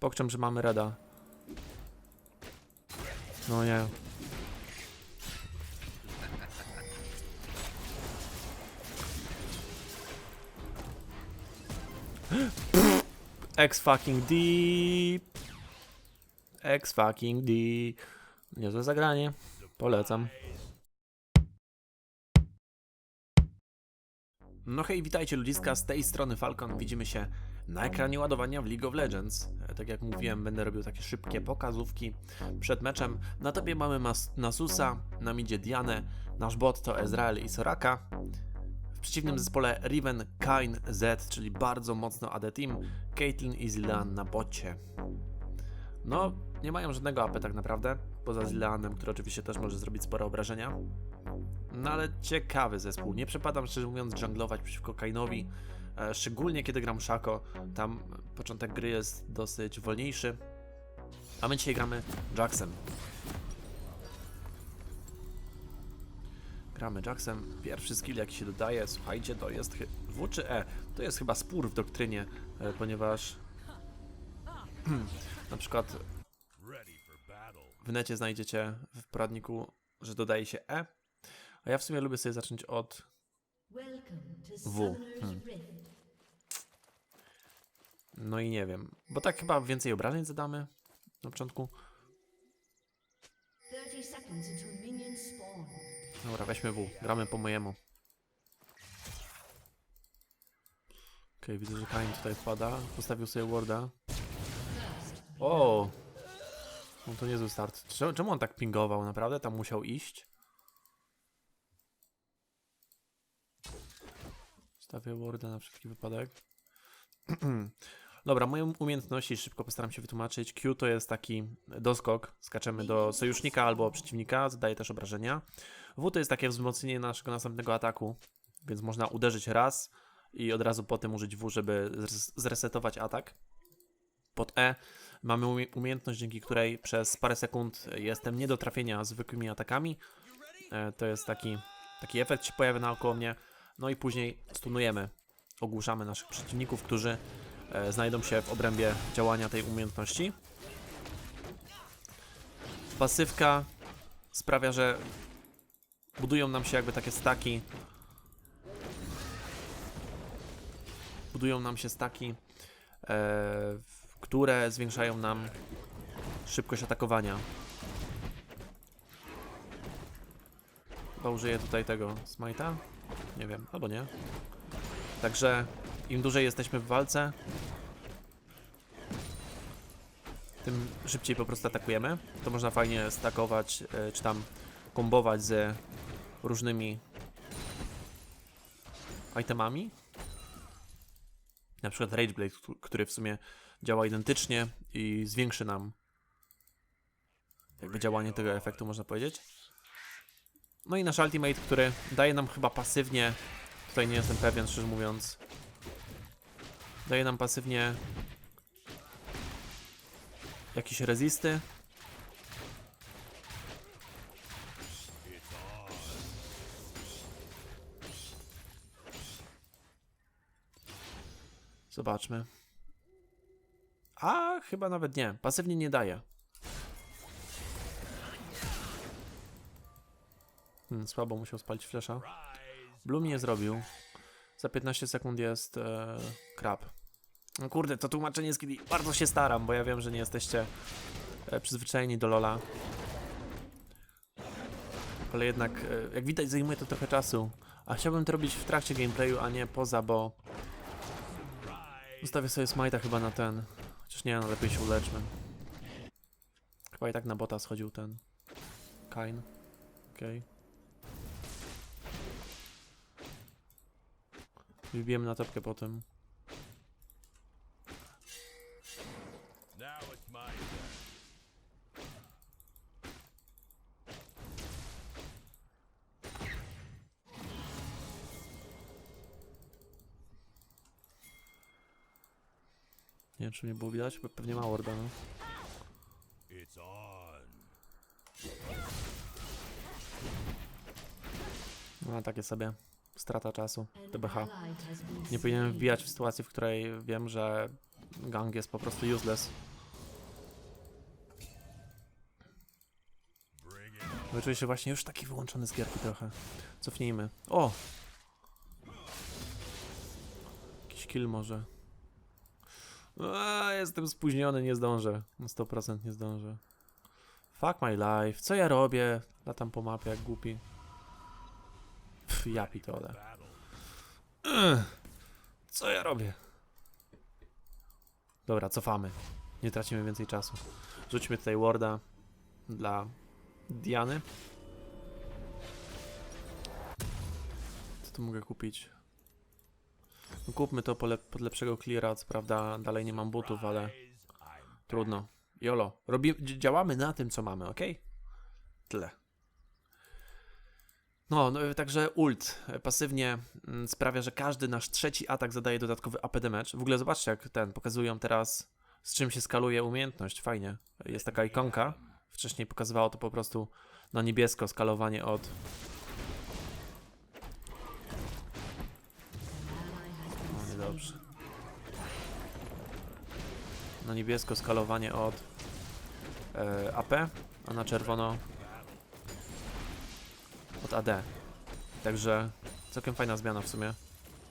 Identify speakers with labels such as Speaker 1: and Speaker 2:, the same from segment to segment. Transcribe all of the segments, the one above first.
Speaker 1: Pokczem, że mamy reda. No nie. X fucking deep. X fucking deep. Niezłe zagranie. Polecam. No hej, witajcie ludziska, z tej strony Falcon. Widzimy się na ekranie ładowania w League of Legends. E, Tak jak mówiłem, będę robił takie szybkie pokazówki przed meczem. Na tobie mamy Mas- Nasusa, na midzie Dianę, nasz bot to Ezreal i Soraka. W przeciwnym zespole Riven, Kain, Z, czyli bardzo mocno AD Team, Caitlyn i Zilean na bocie. No, nie mają żadnego AP tak naprawdę, poza Zileanem, który oczywiście też może zrobić spore obrażenia. No ale ciekawy zespół. Nie przepadam szczerze mówiąc junglować przeciwko Kainowi, e, szczególnie kiedy gram Shaco. Tam początek gry jest dosyć wolniejszy. A my dzisiaj gramy Jacksem. Gramy Jacksem. Pierwszy skill jaki się dodaje, słuchajcie, to jest W czy E. To jest chyba spór w doktrynie, e, ponieważ na przykład w necie znajdziecie w poradniku, że dodaje się E, a ja w sumie lubię sobie zacząć od
Speaker 2: W.
Speaker 1: Hmm. No i nie wiem, bo tak chyba więcej obrażeń zadamy na początku. Dobra, weźmy W, gramy po mojemu. Okej, widzę, że Kain tutaj wpada, postawił sobie warda. O! No to niezły start. Czemu, on tak pingował? Naprawdę tam musiał iść? Stawię warda na wszelki wypadek. Dobra, moje umiejętności szybko postaram się wytłumaczyć. Q to jest taki doskok. Skaczemy do sojusznika albo przeciwnika, zadaje też obrażenia. W to jest takie wzmocnienie naszego następnego ataku, więc można uderzyć raz i od razu potem użyć W, żeby zres- zresetować atak. Pod E mamy umie- umiejętność, dzięki której przez parę sekund jestem nie do trafienia zwykłymi atakami. E, To jest taki, taki efekt się pojawia naokoło mnie. No i później stunujemy, ogłuszamy naszych przeciwników, którzy e, znajdą się w obrębie działania tej umiejętności. Pasywka sprawia, że budują nam się jakby takie staki. Budują nam się staki, e, które zwiększają nam szybkość atakowania. Chyba użyję tutaj tego smite'a. Nie wiem, albo nie. Także im dłużej jesteśmy w walce, tym szybciej po prostu atakujemy. To można fajnie stakować, e, czy tam kombować z różnymi itemami. Na przykład Rage Blade, któ- który w sumie działa identycznie i zwiększy nam jakby działanie tego efektu, można powiedzieć. No i nasz ultimate, który daje nam chyba pasywnie, tutaj nie jestem pewien, szczerze mówiąc, daje nam pasywnie jakieś rezisty. Zobaczmy. A, chyba nawet nie. Pasywnie nie daje. Hmm, słabo musiał spalić flesza. Bloom nie zrobił. Za 15 sekund jest e, krab. No kurde, to tłumaczenie skilli. Bardzo się staram, bo ja wiem, że nie jesteście e, przyzwyczajeni do Lola. Ale jednak, e, jak widać, zajmuje to trochę czasu. A chciałbym to robić w trakcie gameplayu, a nie poza, bo Zostawię sobie smite'a chyba na ten. Chociaż nie, no lepiej się uleczmy. Chyba i tak na bota schodził ten Kain. Okej. Wybijemy na topkę potem. Nie wiem, czy mnie było widać, bo pewnie mało organu. No, no takie sobie. Strata czasu. TBH. Nie powinienem wbijać w sytuacji, w której wiem, że gang jest po prostu useless. No Wyczuję się właśnie już taki wyłączony z gierki trochę. Cofnijmy. O! Jakiś kill może. A, jestem spóźniony, nie zdążę. Na 100% nie zdążę. Fuck my life. Co ja robię? Latam po mapie jak głupi. Pff, ja pitole. Co ja robię? Dobra, cofamy. Nie tracimy więcej czasu. Rzućmy tutaj warda dla Diany. Co tu mogę kupić? No kupmy to pod lepszego cleara, co prawda dalej nie mam butów, ale trudno. Jolo, robi- dzi- działamy na tym, co mamy, ok? Tyle. No, no, także ult pasywnie mm, sprawia, że każdy nasz trzeci atak zadaje dodatkowy AP damage. W ogóle zobaczcie, jak ten, pokazują teraz z czym się skaluje umiejętność, fajnie. Jest taka ikonka, wcześniej pokazywało to po prostu na niebiesko skalowanie od... Na niebiesko skalowanie od e, AP, a na czerwono od AD. Także całkiem fajna zmiana w sumie.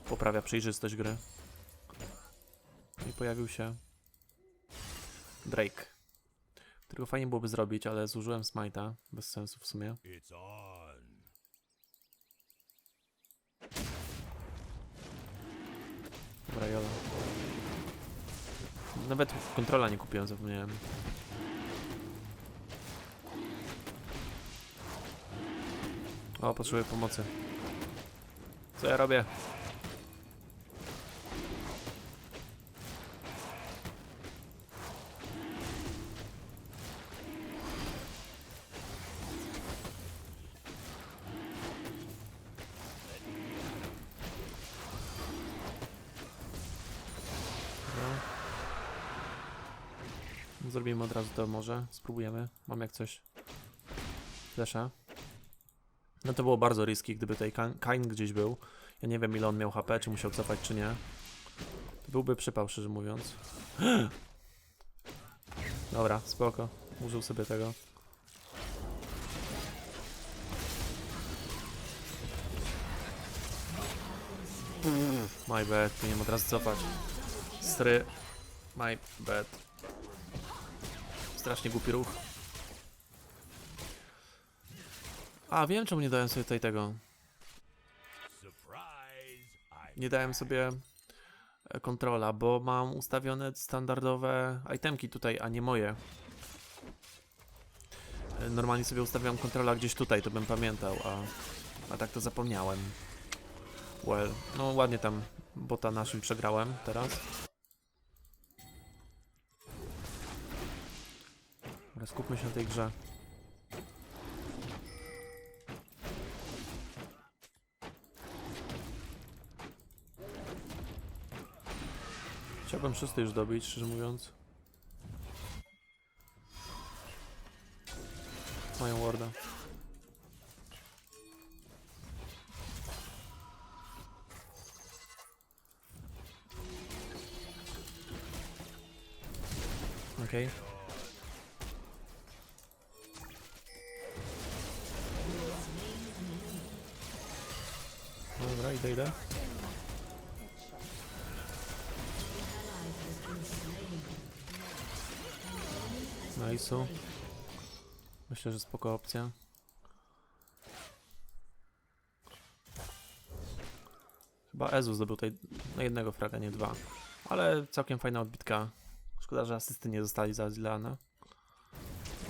Speaker 1: Poprawia przejrzystość gry. I pojawił się Drake. Którego fajnie byłoby zrobić, ale zużyłem smite'a. Bez sensu w sumie. Dobra, jolo. Nawet kontrola nie kupiłem, zapomniałem. O, potrzebuję pomocy. Co ja robię? Zrobimy od razu to może. Spróbujemy. Mam jak coś. Flesza. No to było bardzo risky, gdyby tutaj Kain- gdzieś był. Ja nie wiem ile on miał HP, czy musiał cofać, czy nie. To byłby przypał, szczerze mówiąc. Dobra, spoko. Użył sobie tego. My bad, powinienem od razu cofać. Stry. My bad. Strasznie głupi ruch. A, wiem czemu nie dałem sobie tutaj tego. Nie dałem sobie e, kontrola, bo mam ustawione standardowe itemki tutaj, a nie moje. E, Normalnie sobie ustawiam kontrola gdzieś tutaj, to bym pamiętał, a, a tak to zapomniałem. Well, no ładnie tam bota naszym przegrałem teraz. Skupmy się na tej grze. Chciałbym szósty już dobić, szczerze mówiąc. Mają warda. Okej. Dobra, Nice'u. Myślę, że spoko opcja. Chyba Ezu zdobył tutaj jednego fraga, nie dwa. Ale całkiem fajna odbitka. Szkoda, że asysty nie zostali za.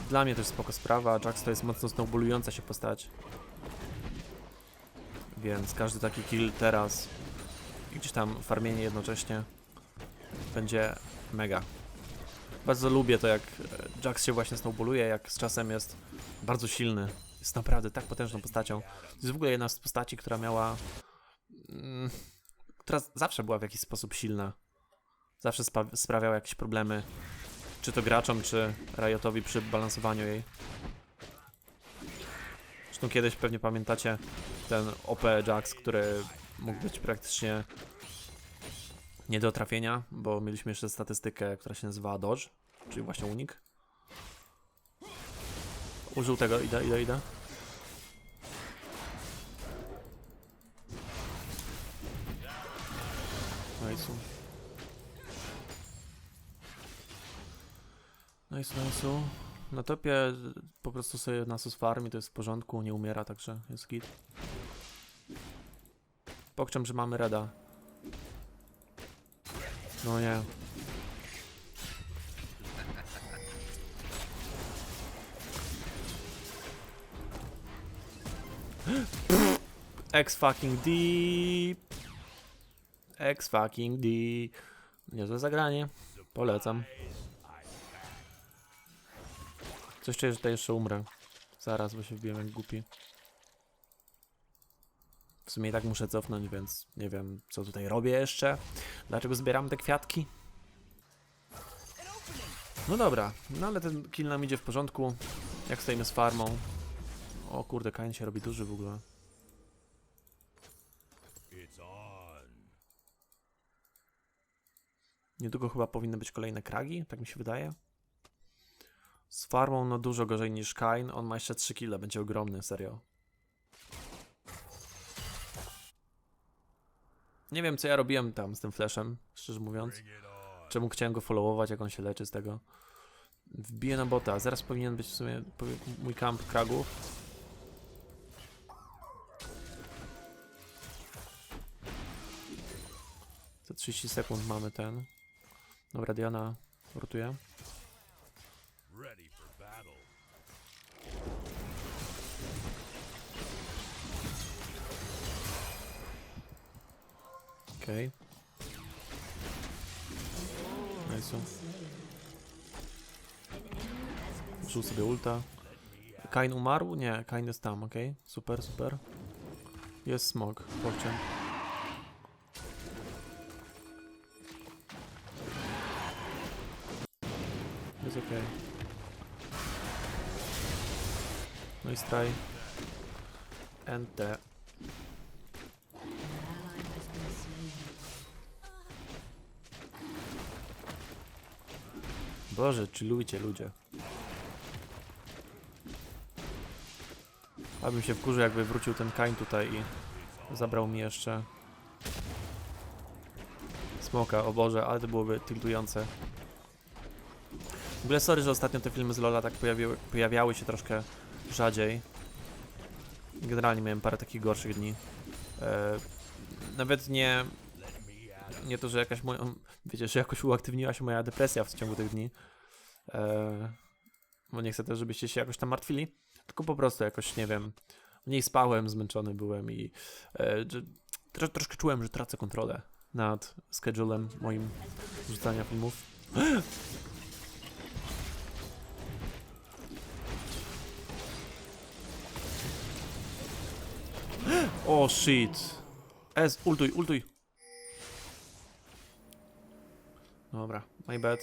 Speaker 1: Dla mnie też spoko sprawa. Jax to jest mocno snowballująca się postać. Więc każdy taki kill teraz i gdzieś tam farmienie jednocześnie będzie mega. Bardzo lubię to, jak e, Jax się właśnie snowballuje, jak z czasem jest bardzo silny. Jest naprawdę tak potężną postacią. Jest w ogóle jedna z postaci, która miała. Mm, która zawsze była w jakiś sposób silna. Zawsze sprawiała jakieś problemy. Czy to graczom, czy Riotowi przy balansowaniu jej. Zresztą kiedyś pewnie pamiętacie ten OP Jax, który mógł być praktycznie nie do trafienia, bo mieliśmy jeszcze statystykę, która się nazywa dodge, czyli właśnie unik. Użył tego, idę, idę, idę. No nice. Nice, no nice. No Na topie po prostu sobie nasus farmi, to jest w porządku, nie umiera, także jest git. Po że mamy reda no nie. X fucking deep. X fucking deep. Niezłe zagranie. Polecam. Coś czuję, że tutaj jeszcze umrę. Zaraz, bo się wbiłem jak głupi. Sumie i tak muszę cofnąć, więc nie wiem, co tutaj robię jeszcze. Dlaczego zbieram te kwiatki? No dobra, no ale ten kill nam idzie w porządku. Jak stoimy z farmą. O kurde, Kain się robi duży w ogóle. Niedługo chyba powinny być kolejne kragi, tak mi się wydaje. Z farmą no dużo gorzej niż Kain. On ma jeszcze 3 kile, będzie ogromny, serio. Nie wiem co ja robiłem tam z tym flashem, szczerze mówiąc. Czemu chciałem go followować, jak on się leczy z tego. Wbiję na bota, zaraz powinien być w sumie mój camp kragów. Za 30 sekund mamy ten. Dobra, Diana rotuje. Okej. Nice. Użył sobie ulta. Kain umarł? Nie, Kain jest tam, okej. Super, super. Jest smog, chłopcze. Jest okej. No i straj. NT. Boże, chillujcie ludzie. Abym się wkurzył, jakby wrócił ten Kain tutaj i zabrał mi jeszcze smoka, o Boże, ale to byłoby tiltujące. W ogóle sorry, że ostatnio te filmy z Lola tak pojawiły, pojawiały się troszkę rzadziej. Generalnie miałem parę takich gorszych dni. E, nawet nie, nie to, że jakaś moja, wiecie, że jakoś uaktywniła się moja depresja w ciągu tych dni. E, bo nie chcę też, żebyście się jakoś tam martwili, tylko po prostu jakoś, nie wiem, mniej spałem, zmęczony byłem i e, troszkę czułem, że tracę kontrolę nad schedulem moim rzucania filmów. O shit. Ez, ultuj, ultuj. Dobra, my bad.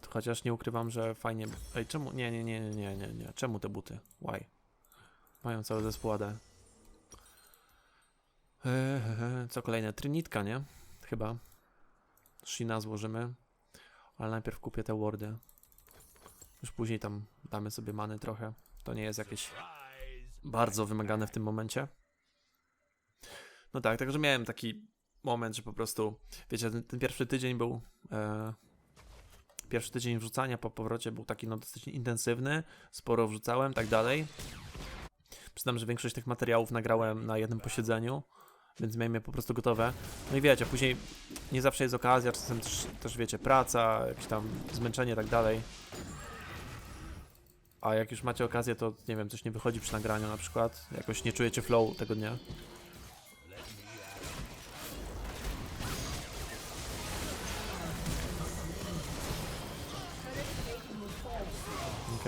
Speaker 1: To Chociaż nie ukrywam, że fajnie. Ej, czemu? Nie, nie, nie, nie, nie, nie. Czemu te buty? Why? Mają cały zespół AD. Eee, co kolejne? Trinitka, nie? Chyba. Shina złożymy. Ale najpierw kupię te wardy. Już później tam damy sobie many trochę. To nie jest jakieś bardzo wymagane w tym momencie. No tak, także miałem taki moment, że po prostu, wiecie, ten, ten pierwszy tydzień był. E, pierwszy tydzień wrzucania po powrocie był taki no dosyć intensywny, sporo wrzucałem, tak dalej. Przyznam, że większość tych materiałów nagrałem na jednym posiedzeniu, więc miałem je po prostu gotowe. No i wiecie, później nie zawsze jest okazja, czasem też, też wiecie, praca, jakieś tam zmęczenie, tak dalej. A jak już macie okazję, to nie wiem, coś nie wychodzi przy nagraniu na przykład, jakoś nie czujecie flow tego dnia.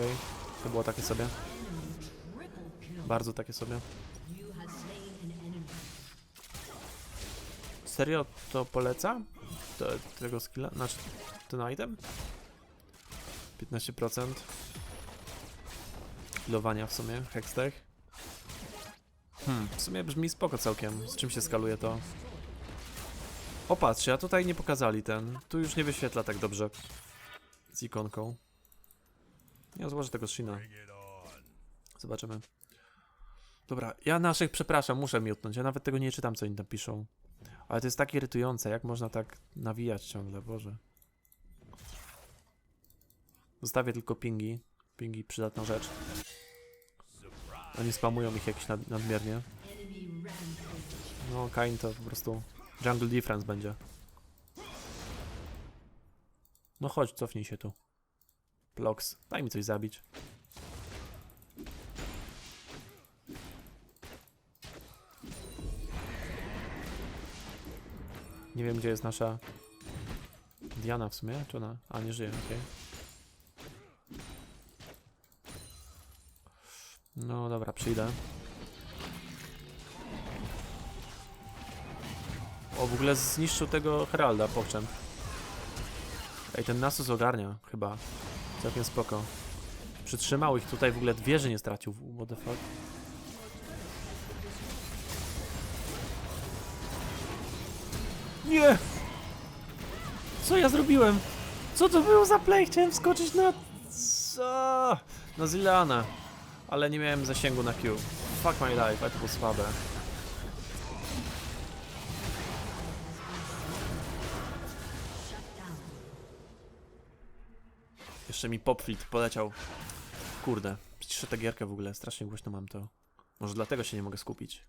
Speaker 1: Okej, to było takie sobie, bardzo takie sobie. Serio to poleca? To, tego skilla? Znaczy, ten item? 15% Kilowania w sumie, hextech. Hmm, w sumie brzmi spoko całkiem. Z czym się skaluje to? O patrzcie, a tutaj nie pokazali ten. Tu już nie wyświetla tak dobrze. Z ikonką. Ja złożę tego Shina. Zobaczymy. Dobra, ja naszych przepraszam, muszę miutnąć. Ja nawet tego nie czytam, co oni tam piszą. Ale to jest tak irytujące, jak można tak nawijać ciągle, Boże. Zostawię tylko pingi. Pingi przydatna rzecz. Oni spamują ich jakieś nad, nadmiernie. No, Kain to po prostu jungle difference będzie. No chodź, cofnij się tu. Plox, daj mi coś zabić. Nie wiem, gdzie jest nasza Diana w sumie, czy ona? A, nie żyje, okej. No dobra, przyjdę. O, w ogóle zniszczył tego Heralda, pokczem. Ej, ten Nasus ogarnia, chyba. Całkiem spoko. Przytrzymał ich tutaj, w ogóle wieży nie stracił. What the fuck? Nie! Co ja zrobiłem? Co to było za play? Chciałem wskoczyć na... Co? Na Zilana. Ale nie miałem zasięgu na Q. Fuck my life, to było słabe. Jeszcze mi popfit poleciał. Kurde, ciszę tę gierkę w ogóle, strasznie głośno mam to. Może dlatego się nie mogę skupić.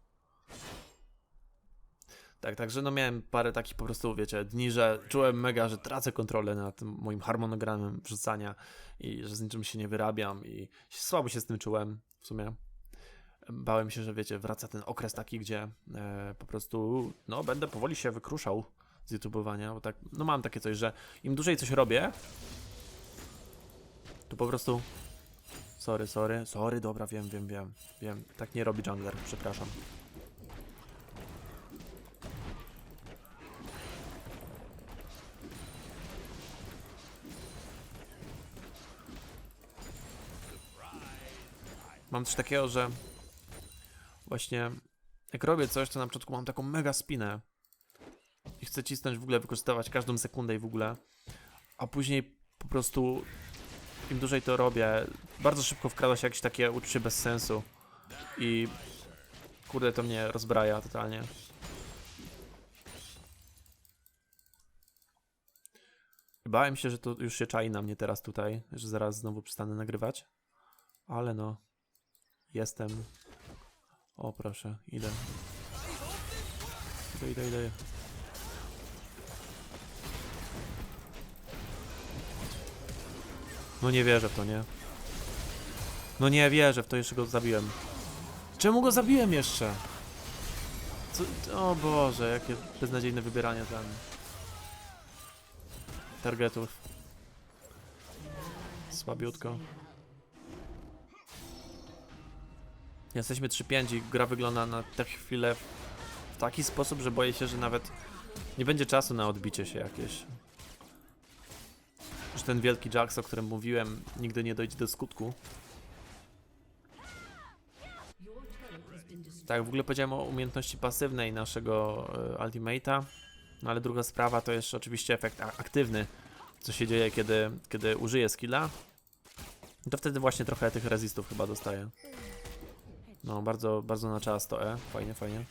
Speaker 1: Tak, także no miałem parę takich po prostu, wiecie, dni, że czułem mega, że tracę kontrolę nad moim harmonogramem wrzucania i że z niczym się nie wyrabiam i słabo się z tym czułem w sumie. Bałem się, że wiecie, wraca ten okres taki, gdzie e, po prostu, no będę powoli się wykruszał z YouTubeowania, bo tak, no mam takie coś, że im dłużej coś robię, to po prostu. Sorry, sorry, sorry, dobra, wiem, wiem, wiem, wiem. Tak nie robi jungler, przepraszam. Mam coś takiego, że właśnie jak robię coś, to na początku mam taką mega spinę i chcę cisnąć w ogóle, wykorzystywać każdą sekundę i w ogóle, a później po prostu im dłużej to robię, bardzo szybko wkrada się jakieś takie uczucie bez sensu. I kurde, to mnie rozbraja totalnie. Bałem się, że to już się czai na mnie teraz tutaj, że zaraz znowu przestanę nagrywać. Ale no, jestem. O proszę, idę. Idę, idę, idę. No nie wierzę w to, nie? No nie wierzę w to, jeszcze go zabiłem. Czemu go zabiłem jeszcze? Co? O Boże, jakie beznadziejne wybieranie tam. Targetów. Słabiutko. Jesteśmy 3-5 i gra wygląda na tę chwilę w taki sposób, że boję się, że nawet nie będzie czasu na odbicie się jakieś. Że ten wielki Jax, o którym mówiłem, nigdy nie dojdzie do skutku. Tak, w ogóle powiedziałem o umiejętności pasywnej naszego e, Ultimate'a, no ale druga sprawa to jeszcze oczywiście efekt aktywny, co się dzieje, kiedy, kiedy użyję skilla. To wtedy właśnie trochę tych resistów chyba dostaję. No, bardzo, bardzo na czas to E. Fajnie, fajnie.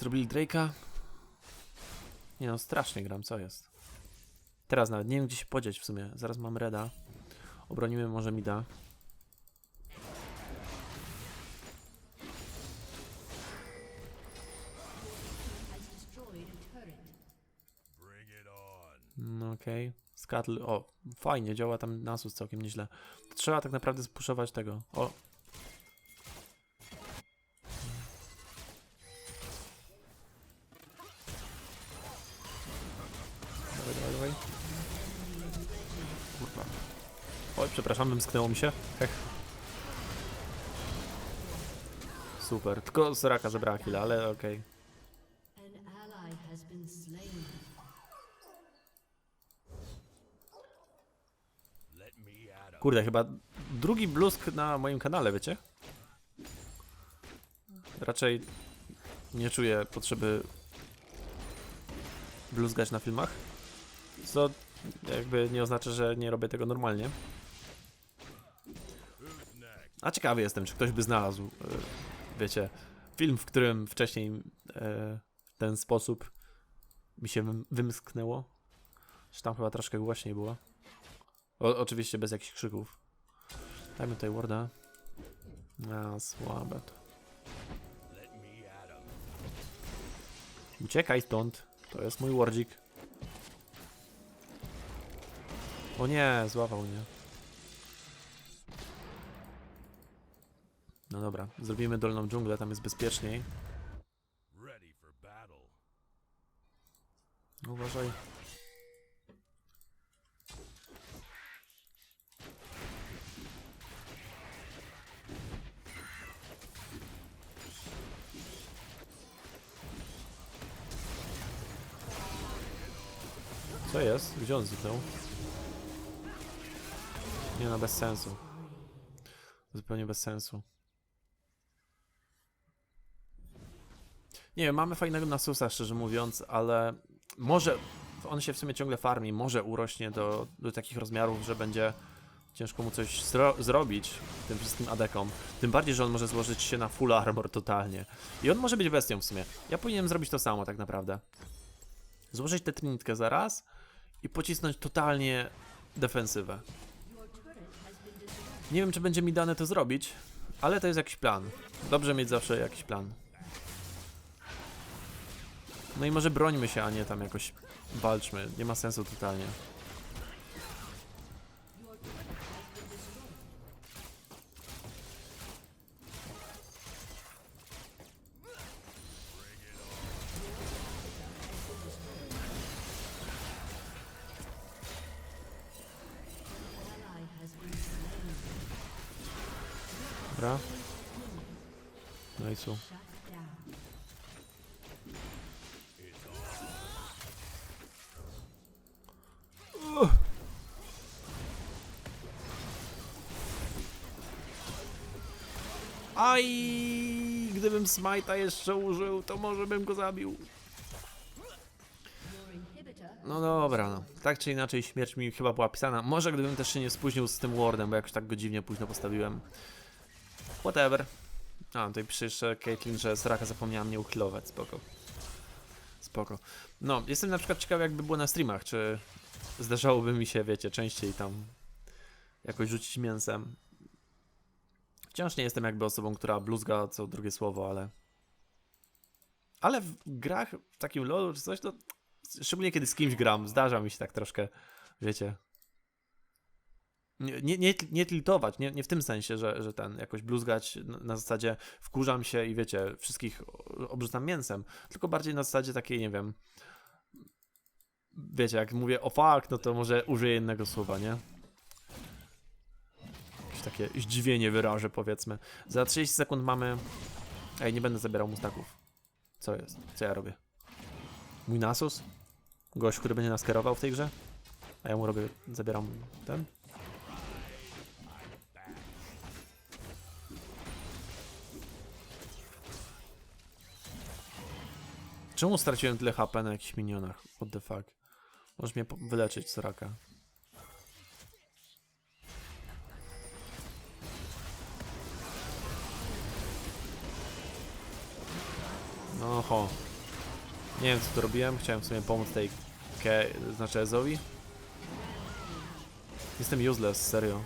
Speaker 1: Zrobili Drake'a. Nie no, strasznie gram, co jest? Teraz nawet nie wiem, gdzie się podzieć w sumie. Zaraz mam Reda. Obronimy może Mida. No okej. Skatl. O, fajnie, działa tam Nasus całkiem nieźle. Trzeba tak naprawdę spuszować tego. O. przepraszam, wymsknęło mi się. Hech. Super, tylko Soraka zabrała chwilę, ale okej.
Speaker 3: 'em.
Speaker 1: Kurde, chyba drugi bluzk na moim kanale, wiecie? Raczej nie czuję potrzeby bluzgać na filmach. Co jakby nie oznacza, że nie robię tego normalnie. A ciekawy jestem, czy ktoś by znalazł, e, wiecie, film, w którym wcześniej e, w ten sposób mi się wym- wymsknęło. Że tam chyba troszkę głośniej było. O, oczywiście bez jakichś krzyków. Dajmy tutaj warda. A, słabe to. Uciekaj stąd. To jest mój wardzik. O nie, złapał mnie. No dobra, zrobimy dolną dżunglę, tam jest bezpieczniej. Uważaj. Co jest? Gdzie on zniknął? Nie no, bez sensu. Zupełnie bez sensu. Nie wiem, mamy fajnego Nasusa, szczerze mówiąc, ale może on się w sumie ciągle farmi, może urośnie do, do takich rozmiarów, że będzie ciężko mu coś zro zrobić tym wszystkim adekom. Tym bardziej, że on może złożyć się na full armor totalnie. I on może być bestią w sumie. Ja powinienem zrobić to samo tak naprawdę. Złożyć tę trinitkę zaraz i pocisnąć totalnie defensywę. Nie wiem, czy będzie mi dane to zrobić, ale to jest jakiś plan. Dobrze mieć zawsze jakiś plan. No i może brońmy się, a nie tam jakoś walczmy. Nie ma sensu totalnie. Smajta jeszcze użył, to może bym go zabił. No dobra, no. Tak czy inaczej śmierć mi chyba była pisana. Może gdybym też się nie spóźnił z tym wardem, bo jakoś tak go dziwnie późno postawiłem. Whatever. A, tutaj pisze jeszcze Caitlyn, że Soraka zapomniała mnie uchylować. Spoko. Spoko. No, jestem na przykład ciekawy jakby było na streamach, czy zdarzałoby mi się, wiecie, częściej tam jakoś rzucić mięsem. Wciąż nie jestem jakby osobą, która bluzga co drugie słowo, ale... Ale w grach, w takim lolu czy coś, to szczególnie kiedy z kimś gram, zdarza mi się tak troszkę, wiecie. Nie, nie, nie, tiltować, nie, nie w tym sensie, że, że ten jakoś bluzgać na, zasadzie wkurzam się i wiecie, wszystkich obrzucam mięsem, tylko bardziej na zasadzie takiej, nie wiem. Wiecie, jak mówię o fuck, no to może użyję innego słowa, nie? Takie zdziwienie wyrażę, powiedzmy. Za 30 sekund mamy. Ej, nie będę zabierał mustaków. Co jest? Co ja robię? Mój Nasus? Gość, który będzie nas kierował w tej grze? A ja mu robię, zabieram ten? Czemu straciłem tyle HP na jakichś minionach? What the fuck? Możesz mnie wyleczyć, Soraka. No ho. Nie wiem co tu robiłem, chciałem w sumie pomóc tej Ke... znaczy Ezowi. Jestem useless, serio.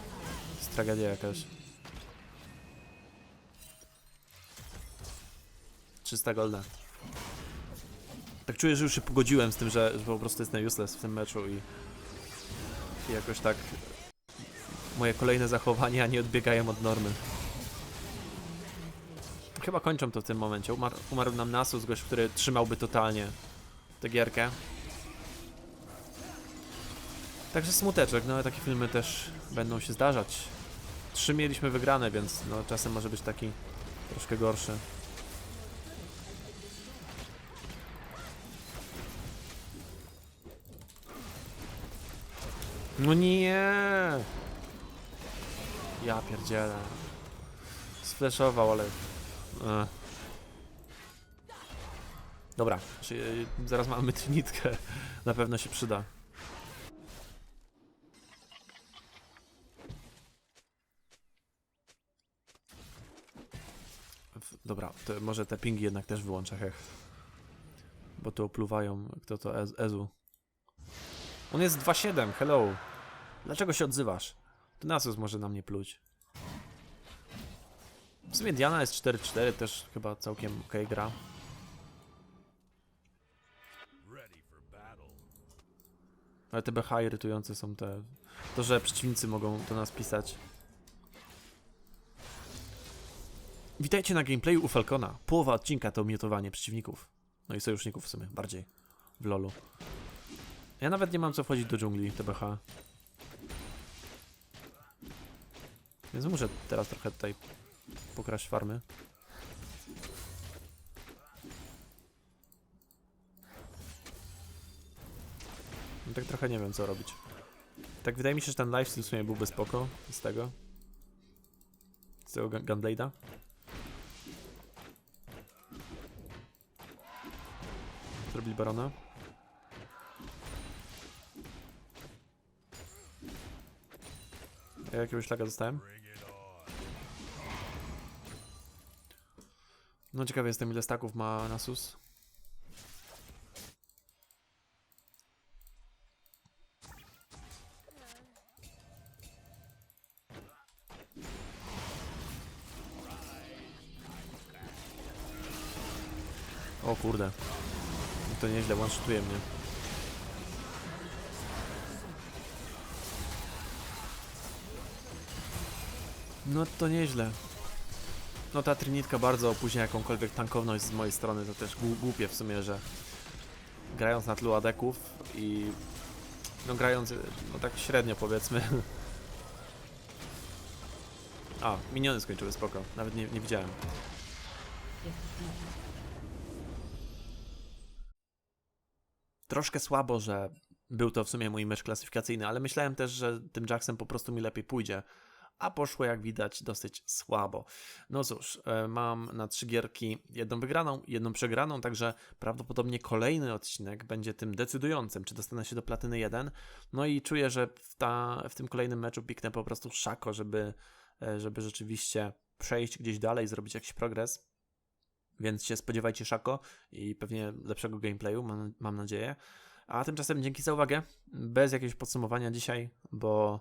Speaker 1: To jest tragedia jakaś. 300 golda. Tak czuję, że już się pogodziłem z tym, że, że po prostu jestem useless w tym meczu i, i jakoś tak moje kolejne zachowania nie odbiegają od normy. Chyba kończą to w tym momencie. Umarł, umarł nam Nasus, gość, który trzymałby totalnie tę gierkę. Także smuteczek, no ale takie filmy też będą się zdarzać. Trzy mieliśmy wygrane, więc no czasem może być taki troszkę gorszy. No nie! Ja pierdzielę. Sfleszował, ale... Dobra, czy, zaraz mamy trinitkę. Na pewno się przyda. Dobra, to może te pingi jednak też wyłączę, hech. Bo tu opluwają, kto to Ez- Ezu. On jest 2.7, hello. Dlaczego się odzywasz? To Nasus może na mnie pluć. W sumie Diana jest 4-4, też chyba całkiem okej gra. Ale te BH irytujące są te... To, że przeciwnicy mogą do nas pisać. Witajcie na gameplayu u Falcona. Połowa odcinka to miotowanie przeciwników. No i sojuszników w sumie, bardziej. W lolu. Ja nawet nie mam co wchodzić do dżungli TBH. Więc muszę teraz trochę tutaj pokraść farmy. No tak trochę nie wiem co robić. Tak wydaje mi się, że ten lifesteal w sumie byłby spoko z tego. Z tego Gun- Gunblade'a. Zrobili barona. Ja jakiegoś laga dostałem. No ciekawy jestem ile staków ma Nasus. O kurde. To nieźle, one-shotuje mnie. No to nieźle. No ta trinitka bardzo opóźnia jakąkolwiek tankowność z mojej strony, to też głu- głupie w sumie, że grając na tlu adeków i no grając no tak średnio powiedzmy. A, miniony skończyły, spoko. Nawet nie, nie widziałem. Troszkę słabo, że był to w sumie mój mecz klasyfikacyjny, ale myślałem też, że tym Jacksem po prostu mi lepiej pójdzie. A poszło jak widać dosyć słabo. No cóż, e, mam na trzy gierki jedną wygraną, jedną przegraną, także prawdopodobnie kolejny odcinek będzie tym decydującym, czy dostanę się do platyny 1. No i czuję, że w, ta, w tym kolejnym meczu piknę po prostu szako, żeby, e, żeby rzeczywiście przejść gdzieś dalej, zrobić jakiś progres. Więc się spodziewajcie szako i pewnie lepszego gameplayu, mam, mam nadzieję. A tymczasem dzięki za uwagę. Bez jakiegoś podsumowania dzisiaj, bo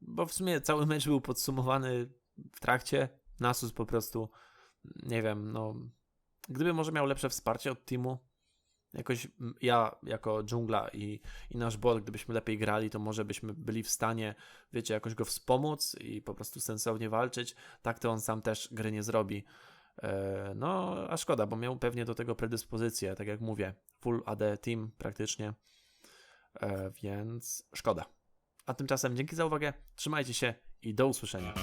Speaker 1: bo w sumie cały mecz był podsumowany w trakcie. Nasus po prostu, nie wiem, no. Gdyby może miał lepsze wsparcie od teamu, jakoś ja jako dżungla i, i nasz bot, gdybyśmy lepiej grali, to może byśmy byli w stanie, wiecie, jakoś go wspomóc i po prostu sensownie walczyć. Tak to on sam też gry nie zrobi. E, No, a szkoda, bo miał pewnie do tego predyspozycję, tak jak mówię, full AD team praktycznie, E, więc szkoda. A tymczasem dzięki za uwagę, trzymajcie się i do usłyszenia.